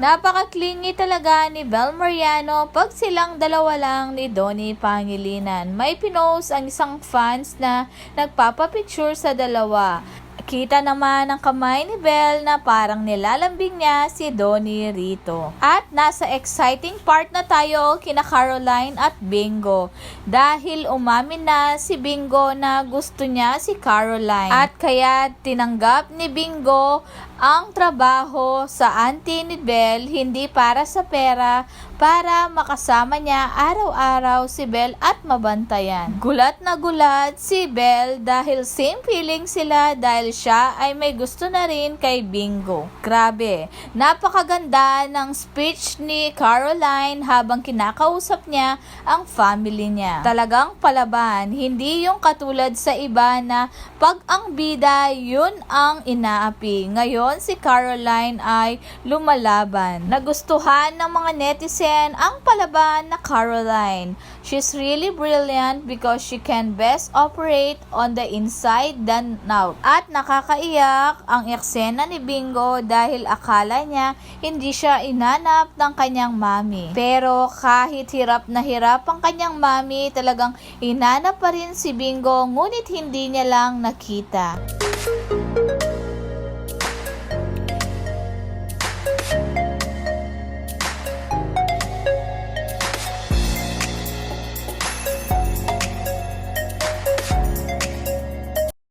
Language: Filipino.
Napaka-clingy talaga ni Bel Mariano pag silang dalawa lang ni Donnie Pangilinan. May pinost ang isang fans na nagpapapicture sa dalawa. Kita naman ang kamay ni Belle na parang nilalambing niya si Donnie rito. At nasa exciting part na tayo kina Caroline at Bingo. Dahil umamin na si Bingo na gusto niya si Caroline. At kaya tinanggap ni Bingo ang trabaho sa auntie ni Belle hindi para sa pera, para makasama niya araw-araw si Belle at mabantayan. Gulat na gulat si Belle dahil same feeling sila dahil siya ay may gusto na rin kay Bingo. Grabe, napakaganda ng speech ni Caroline habang kinakausap niya ang family niya. Talagang palaban, hindi yung katulad sa iba na pag ang bida, yun ang inaapi. Ngayon, si Caroline ay lumalaban. Nagustuhan ng mga netizen ang palaban na Caroline. She's really brilliant because she can best operate on the inside than out. At nakakaiyak ang eksena ni Bingo dahil akala niya hindi siya inanap ng kanyang mami. Pero kahit hirap na hirap ang kanyang mami, talagang inanap pa rin si Bingo ngunit hindi niya lang nakita.